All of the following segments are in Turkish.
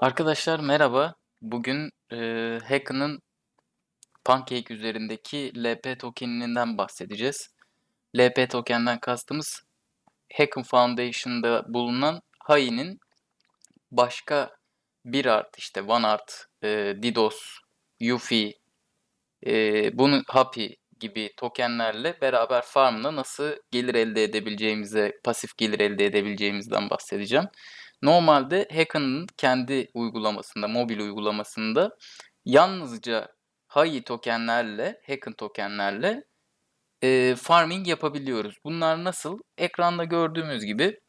Arkadaşlar merhaba. Bugün eee Hacken'ın Pancake üzerindeki LP tokeninden bahsedeceğiz. LP tokenden kastımız Hacken Foundation'da bulunan Hai'nin başka bir art işte OneArt, eee DDoS, Yuffie, eee bunu Happy gibi tokenlerle beraber farmla nasıl gelir elde edebileceğimize, pasif gelir elde edebileceğimizden bahsedeceğim. Normalde Hacken'ın kendi uygulamasında, mobil uygulamasında yalnızca Hai tokenlerle, Hacken tokenlerle eee, farming yapabiliyoruz. Bunlar nasıl? Ekranda gördüğümüz gibi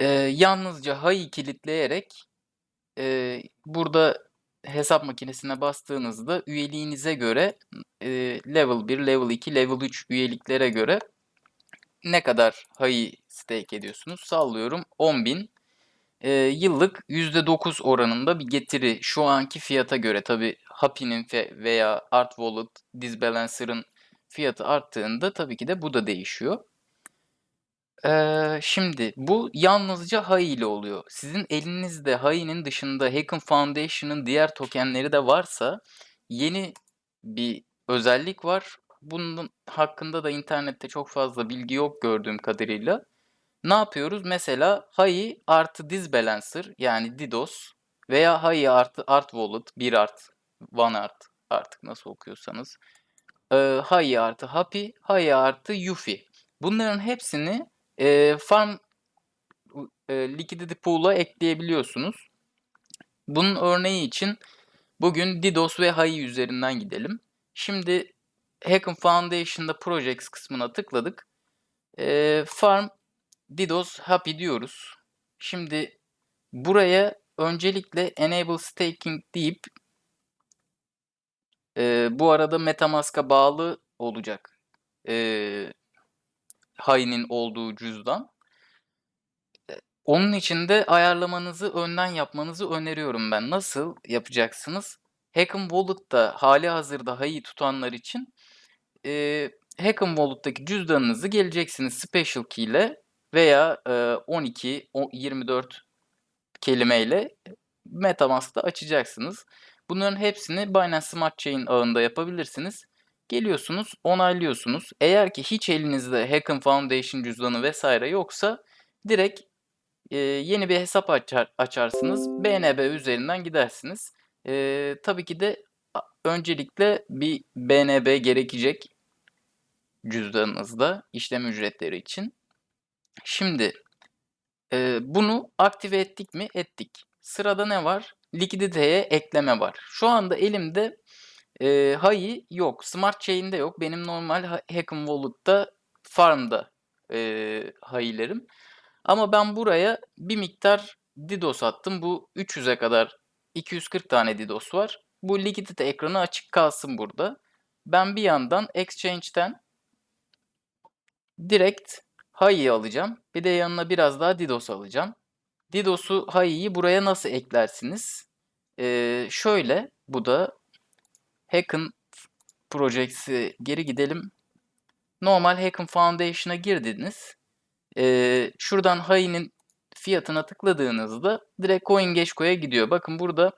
eee, yalnızca Hai kilitleyerek eee, burada hesap makinesine bastığınızda üyeliğinize göre eee, level 1, level 2, level 3 üyeliklere göre ne kadar Hai stake ediyorsunuz? Sallıyorum 10.000 Eee, yıllık %9 oranında bir getiri şu anki fiyata göre tabi Happy'nin veya Art Wallet, Disbalancer'ın fiyatı arttığında tabii ki de bu da değişiyor. Eee, şimdi bu yalnızca Hai ile oluyor. Sizin elinizde Hai'nin dışında Hacken Foundation'ın diğer tokenleri de varsa yeni bir özellik var. Bunun hakkında da internette çok fazla bilgi yok gördüğüm kadarıyla. Ne yapıyoruz? Mesela Hai artı Disbalancer yani DDoS veya Hai artı Art Wallet, bir art, one art artık nasıl okuyorsanız. Ee, Hai artı Happy, Hai artı Yuffie. Bunların hepsini e, farm e, liquidity pool'a ekleyebiliyorsunuz. Bunun örneği için bugün DDoS ve Hai üzerinden gidelim. Şimdi Hacken Foundation'da Projects kısmına tıkladık. E, farm DDoS Happy diyoruz. Şimdi buraya öncelikle Enable Staking deyip e, bu arada Metamask'a bağlı olacak e, Hai'nin olduğu cüzdan. E, Onun için de ayarlamanızı önden yapmanızı öneriyorum ben. Nasıl yapacaksınız? Hacken Wallet'ta hali hazırda Hai tutanlar için e, Hacken Wallet'taki cüzdanınızı geleceksiniz Special Key ile veya e, 12, o- 24 kelimeyle Metamask'ta açacaksınız. Bunların hepsini Binance Smart Chain ağında yapabilirsiniz. Geliyorsunuz, onaylıyorsunuz. Eğer ki hiç elinizde Hacken Foundation cüzdanı vesaire yoksa direkt e, yeni bir hesap açar, açarsınız. BNB üzerinden gidersiniz. E, tabii ki de öncelikle bir BNB gerekecek cüzdanınızda işlem ücretleri için. Şimdi e, bunu aktive ettik mi? Ettik. Sırada ne var? Likiditeye ekleme var. Şu anda elimde e, Hai yok. Smart Chain'de yok. Benim normal Ha- Hacken Wallet'ta Farm'da e, Hai'lerim. Ama ben buraya bir miktar DDoS attım. Bu 300'e kadar 240 tane DDoS var. Bu likidite ekranı açık kalsın burada. Ben bir yandan Exchange'den direkt Hai'yi alacağım. Bir de yanına biraz daha DDoS alacağım. DDoS'u Hai'yi buraya nasıl eklersiniz? Ee, şöyle bu da Hacken Projects'i geri gidelim. Normal Hacken Foundation'a girdiniz. Ee, şuradan Hai'nin fiyatına tıkladığınızda direkt CoinGecko'ya gidiyor. Bakın burada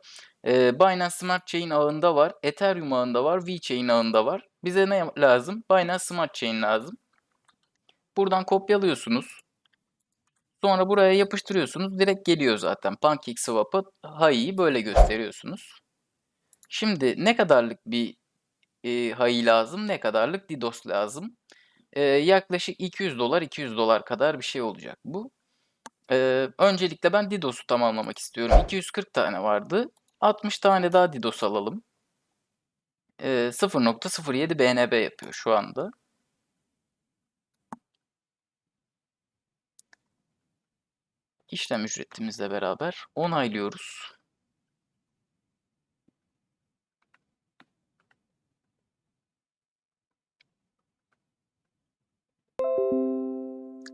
e, Binance Smart Chain ağında var, Ethereum ağında var, VeChain ağında var. Bize ne lazım? Binance Smart Chain lazım. Buradan kopyalıyorsunuz. Sonra buraya yapıştırıyorsunuz. Direkt geliyor zaten. PancakeSwap'a Hai'yi böyle gösteriyorsunuz. Şimdi ne kadarlık bir e, Hai lazım, ne kadarlık DDoS lazım? E, yaklaşık 200 dolar, 200 dolar kadar bir şey olacak bu. E, öncelikle ben DDoS'u tamamlamak istiyorum. 240 tane vardı. 60 tane daha DDoS alalım. E, 0.07 BNB yapıyor şu anda. İşlem ücretimizle beraber onaylıyoruz.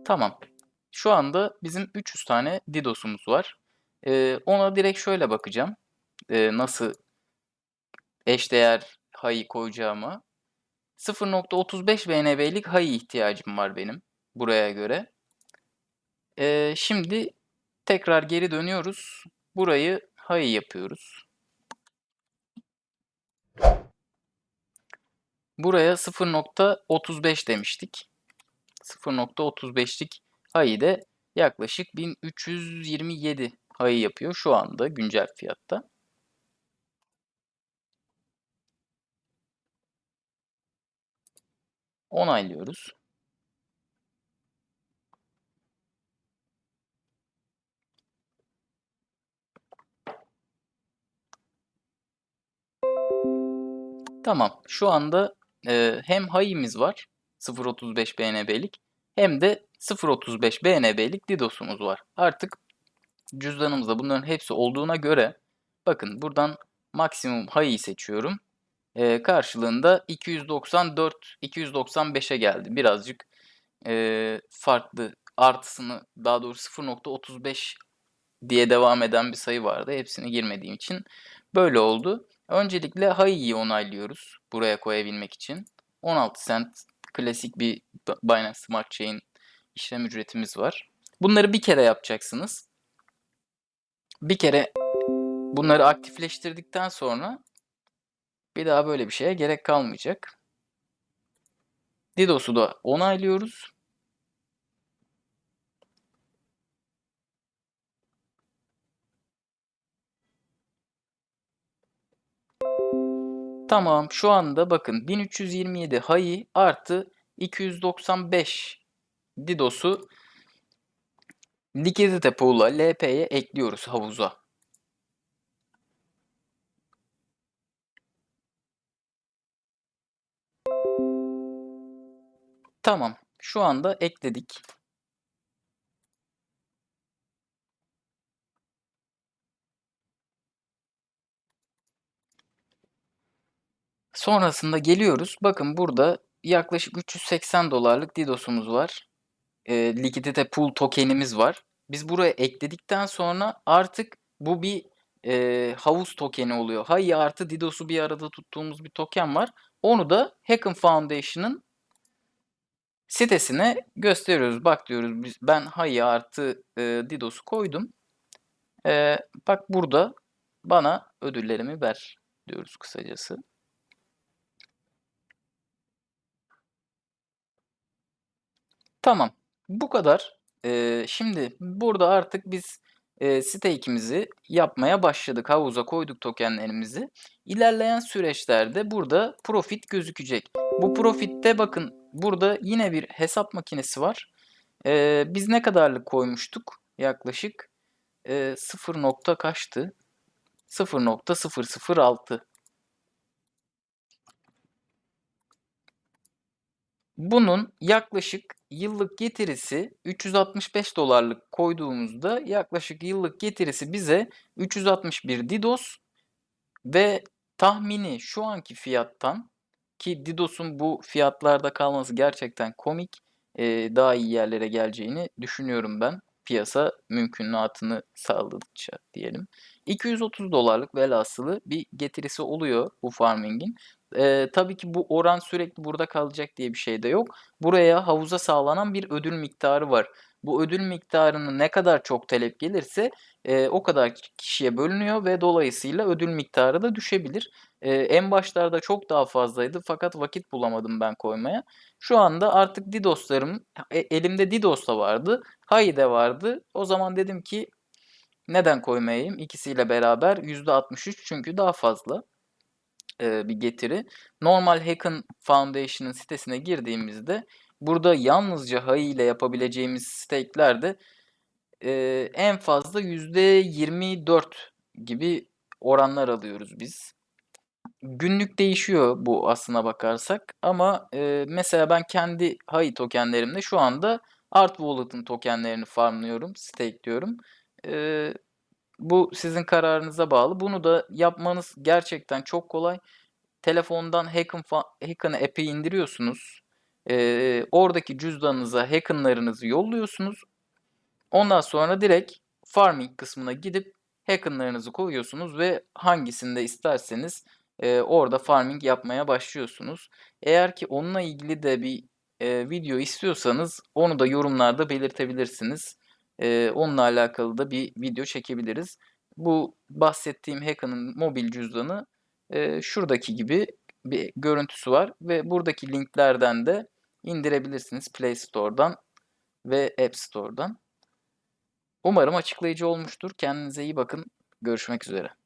Tamam. Şu anda bizim 300 tane DDoS'umuz var. Ee, ona direkt şöyle bakacağım. Ee, nasıl eşdeğer Hai koyacağıma. 0.35 BNB'lik Hai ihtiyacım var benim buraya göre. Ee, şimdi tekrar geri dönüyoruz. Burayı hayı yapıyoruz. Buraya 0.35 demiştik. 0.35'lik hayı de yaklaşık 1327 hayı yapıyor şu anda güncel fiyatta. Onaylıyoruz. Tamam. Şu anda e, hem hayimiz var 0.35 BNB'lik hem de 0.35 BNB'lik DDoS'umuz var. Artık cüzdanımızda bunların hepsi olduğuna göre bakın buradan maksimum hayı seçiyorum. E, karşılığında 294 295'e geldi. Birazcık e, farklı artısını daha doğrusu 0.35 diye devam eden bir sayı vardı. Hepsini girmediğim için böyle oldu. Öncelikle Hai'yi onaylıyoruz buraya koyabilmek için. 16 cent klasik bir Binance Smart Chain işlem ücretimiz var. Bunları bir kere yapacaksınız. Bir kere bunları aktifleştirdikten sonra bir daha böyle bir şeye gerek kalmayacak. DDoS'u da onaylıyoruz. Tamam şu anda bakın 1327 Hayi artı 295 DDoS'u likidite pool'a LP'ye ekliyoruz havuza. Tamam. Şu anda ekledik. Sonrasında geliyoruz. Bakın burada yaklaşık 380 dolarlık DDoS'umuz var. E, likidite pool tokenimiz var. Biz buraya ekledikten sonra artık bu bir e, havuz tokeni oluyor. Hayi artı DDoS'u bir arada tuttuğumuz bir token var. Onu da Hacken Foundation'ın sitesine gösteriyoruz. Bak diyoruz biz ben Hayi artı e, DDoS'u koydum. E, bak burada bana ödüllerimi ver diyoruz kısacası. Tamam. Bu kadar. Ee, şimdi burada artık biz e, stake'imizi yapmaya başladık. Havuza koyduk tokenlerimizi. İlerleyen süreçlerde burada profit gözükecek. Bu profitte bakın burada yine bir hesap makinesi var. Ee, biz ne kadarlık koymuştuk? Yaklaşık e, 0 nokta kaçtı? 0.006 Bunun yaklaşık yıllık getirisi 365 dolarlık koyduğumuzda yaklaşık yıllık getirisi bize 361 DDoS ve tahmini şu anki fiyattan ki DDoS'un bu fiyatlarda kalması gerçekten komik daha iyi yerlere geleceğini düşünüyorum ben. Piyasa mümkünatını sağladıkça diyelim. 230 dolarlık velhasılı bir getirisi oluyor bu farming'in. Ee, tabii ki bu oran sürekli burada kalacak diye bir şey de yok. Buraya havuza sağlanan bir ödül miktarı var. Bu ödül miktarını ne kadar çok talep gelirse e, o kadar kişiye bölünüyor ve dolayısıyla ödül miktarı da düşebilir. E, en başlarda çok daha fazlaydı fakat vakit bulamadım ben koymaya. Şu anda artık DDoS'larım e, elimde DDoS da vardı. Hay de vardı. O zaman dedim ki neden koymayayım? İkisiyle beraber %63 çünkü daha fazla e, bir getiri. Normal Hacken Foundation'ın sitesine girdiğimizde burada yalnızca HAI ile yapabileceğimiz stake'lerde e, en fazla %24 gibi oranlar alıyoruz biz. Günlük değişiyor bu aslına bakarsak ama e, mesela ben kendi HAI tokenlerimde şu anda Art Wallet'ın tokenlerini farmlıyorum, stake'liyorum. E, bu sizin kararınıza bağlı. Bunu da yapmanız gerçekten çok kolay. Telefondan Hacken, Hacken app'i indiriyorsunuz. Ee, oradaki cüzdanınıza Hacken'larınızı yolluyorsunuz. Ondan sonra direkt farming kısmına gidip Hacken'larınızı koyuyorsunuz ve hangisinde isterseniz e, orada farming yapmaya başlıyorsunuz. Eğer ki onunla ilgili de bir e, video istiyorsanız onu da yorumlarda belirtebilirsiniz. E, onunla alakalı da bir video çekebiliriz. bu bahsettiğim Hack'ın mobil cüzdanı e, şuradaki gibi bir görüntüsü var ve buradaki linklerden de indirebilirsiniz Play Store'dan ve App Store'dan. Umarım açıklayıcı olmuştur. Kendinize iyi bakın. Görüşmek üzere.